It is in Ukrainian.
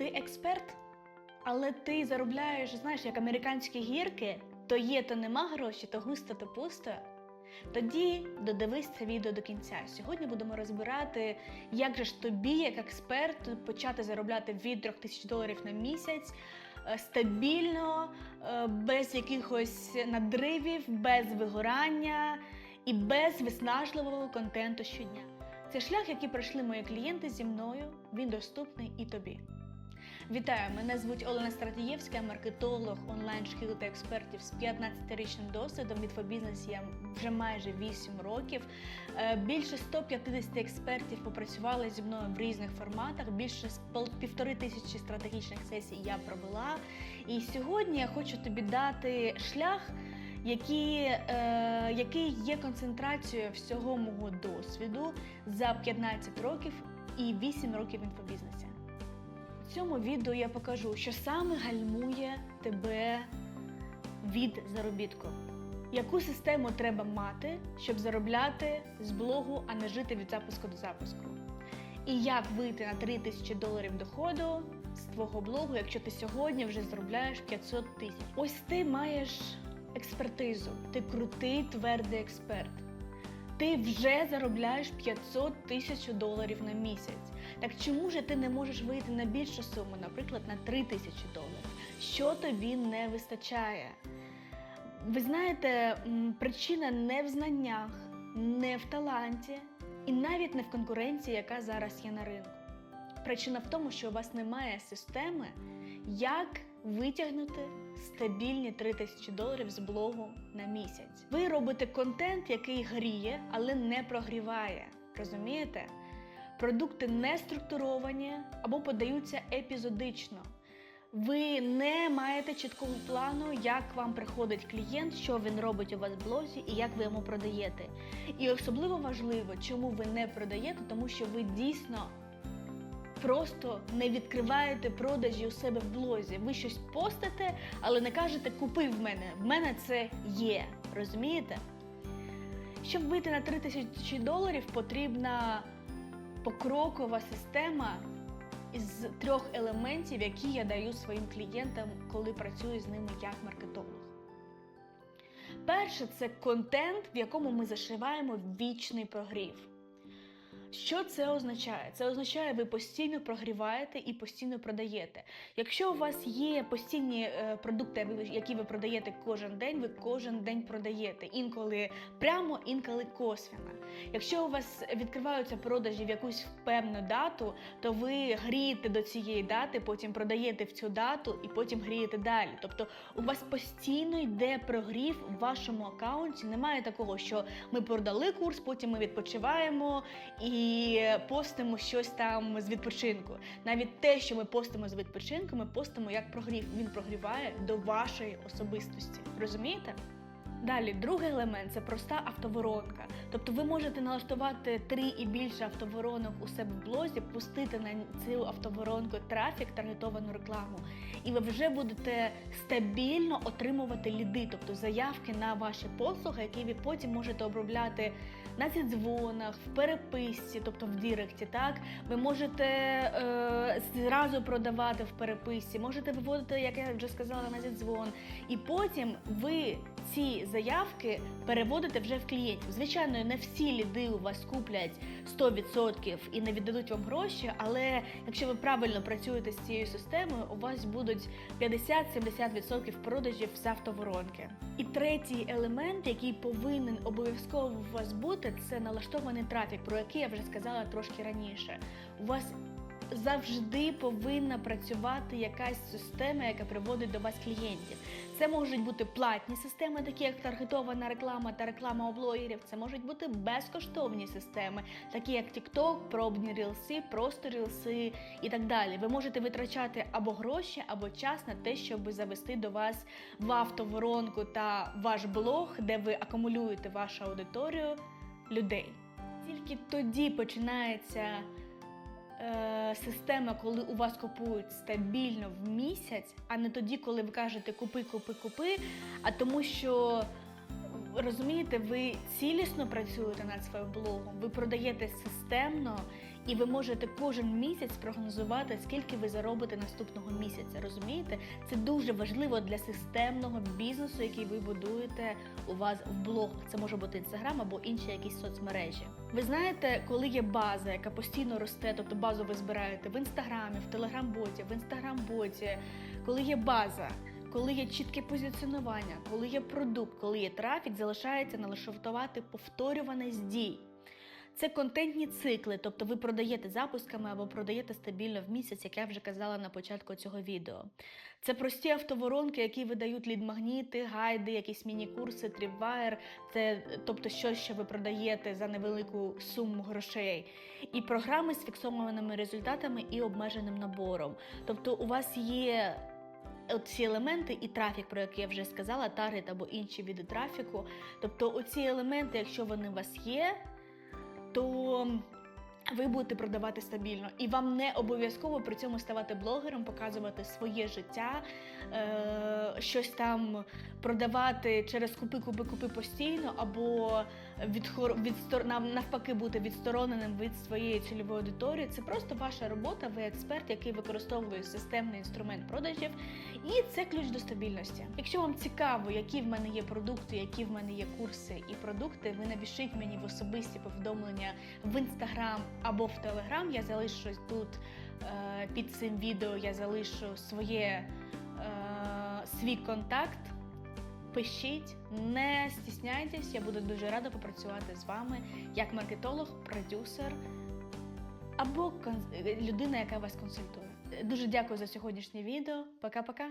Ти експерт, але ти заробляєш, знаєш, як американські гірки, то є, то нема гроші, то густо, то пусто. Тоді додивись це відео до кінця. Сьогодні будемо розбирати, як же ж тобі, як експерту, почати заробляти від 3 тисяч доларів на місяць е, стабільно, е, без якихось надривів, без вигорання і без виснажливого контенту щодня. Це шлях, який пройшли мої клієнти зі мною. Він доступний і тобі. Вітаю! Мене звуть Олена Стратієвська, маркетолог онлайн-шкіл та експертів з 15-річним досвідом. Від фобізнес я вже майже 8 років. Е, Більше 150 експертів попрацювали зі мною в різних форматах. Більше півтори тисячі стратегічних сесій я провела. І сьогодні я хочу тобі дати шлях, який, е, який є концентрацією всього мого досвіду за 15 років і 8 років в інфобізнесі. Цьому відео я покажу, що саме гальмує тебе від заробітку. Яку систему треба мати, щоб заробляти з блогу, а не жити від запуску до запуску? І як вийти на 3 тисячі доларів доходу з твого блогу, якщо ти сьогодні вже заробляєш 500 тисяч? Ось ти маєш експертизу, ти крутий твердий експерт. Ти вже заробляєш 500 тисяч доларів на місяць. Так чому ж ти не можеш вийти на більшу суму, наприклад, на 3 тисячі доларів? Що тобі не вистачає? Ви знаєте, причина не в знаннях, не в таланті і навіть не в конкуренції, яка зараз є на ринку. Причина в тому, що у вас немає системи, як витягнути стабільні 3 тисячі доларів з блогу на місяць. Ви робите контент, який гріє, але не прогріває. Розумієте? Продукти не структуровані або подаються епізодично. Ви не маєте чіткого плану, як вам приходить клієнт, що він робить у вас в блозі і як ви йому продаєте. І особливо важливо, чому ви не продаєте, тому що ви дійсно просто не відкриваєте продажі у себе в блозі. Ви щось постите, але не кажете купи в мене. В мене це є. Розумієте? Щоб вийти на 3 тисячі доларів, потрібна покрокова система із трьох елементів, які я даю своїм клієнтам, коли працюю з ними як маркетолог. Перше це контент, в якому ми зашиваємо вічний прогрів. Що це означає? Це означає, ви постійно прогріваєте і постійно продаєте. Якщо у вас є постійні е, продукти, які ви продаєте кожен день, ви кожен день продаєте. Інколи прямо, інколи косвенно. Якщо у вас відкриваються продажі в якусь певну дату, то ви грієте до цієї дати, потім продаєте в цю дату і потім грієте далі. Тобто у вас постійно йде прогрів в вашому аккаунті. Немає такого, що ми продали курс, потім ми відпочиваємо і постимо щось там з відпочинку. Навіть те, що ми постимо з відпочинку, ми постимо як прогрів. Він прогріває до вашої особистості. Розумієте? Далі, другий елемент це проста автоворонка. Тобто ви можете налаштувати три і більше автоворонок у себе в блозі, пустити на цю автоворонку трафік, таргетовану рекламу, і ви вже будете стабільно отримувати ліди, тобто заявки на ваші послуги, які ви потім можете обробляти на зідзвонах, в переписці, тобто в Діректі. Так ви можете е, зразу продавати в переписці, можете виводити, як я вже сказала, на зідзвон. І потім ви ці заявки переводите вже в клієнтів. Звичайно, не всі ліди у вас куплять 100% і не віддадуть вам гроші, але якщо ви правильно працюєте з цією системою, у вас будуть 50-70% продажів з автоворонки. І третій елемент, який повинен обов'язково у вас бути, це налаштований трафік, про який я вже сказала трошки раніше. У вас завжди повинна працювати якась система, яка приводить до вас клієнтів. Це можуть бути платні системи, такі як таргетована реклама та реклама у блогерів. Це можуть бути безкоштовні системи, такі як TikTok, пробні рілси, просто рілси і так далі. Ви можете витрачати або гроші, або час на те, щоб завести до вас в автоворонку та ваш блог, де ви акумулюєте вашу аудиторію людей. Тільки тоді починається е, система, коли у вас купують стабільно в місяць, а не тоді, коли ви кажете купи, купи, купи, а тому що. Розумієте, ви цілісно працюєте над своїм блогом, ви продаєте системно І ви можете кожен місяць прогнозувати, скільки ви заробите наступного місяця. Розумієте? Це дуже важливо для системного бізнесу, який ви будуєте у вас в блогах. Це може бути інстаграм або інші якісь соцмережі. Ви знаєте, коли є база, яка постійно росте, тобто базу ви збираєте в інстаграмі, в телеграм-боті, в інстаграм-боті, коли є база. Коли є чітке позиціонування, коли є продукт, коли є трафік, залишається налаштувати повторюваність дій. Це контентні цикли, тобто ви продаєте запусками або продаєте стабільно в місяць, як я вже казала на початку цього відео. Це прості автоворонки, які видають лід-магніти, гайди, якісь міні-курси, тріпвайер, це тобто щось, що ви продаєте за невелику суму грошей, і програми з фіксованими результатами і обмеженим набором. Тобто, у вас є. Ці елементи і трафік, про який я вже сказала, таргет або інші види трафіку. Тобто, оці елементи, якщо вони у вас є, то ви будете продавати стабільно. І вам не обов'язково при цьому ставати блогером, показувати своє життя, е- щось там продавати через купи, купи, купи постійно, або відстор... нав- навпаки бути відстороненим від своєї цільової аудиторії. Це просто ваша робота, ви експерт, який використовує системний інструмент продажів, і це ключ до стабільності. Якщо вам цікаво, які в мене є продукти, які в мене є курси і продукти, ви напишіть мені в особисті повідомлення в інстаграм або в телеграм. Я залишу тут е, під цим відео. Я залишу своє е, свій контакт. Пишіть, не стісняйтесь, я буду дуже рада попрацювати з вами як маркетолог, продюсер або людина, яка вас консультує. Дуже дякую за сьогоднішнє відео. Пока-пока.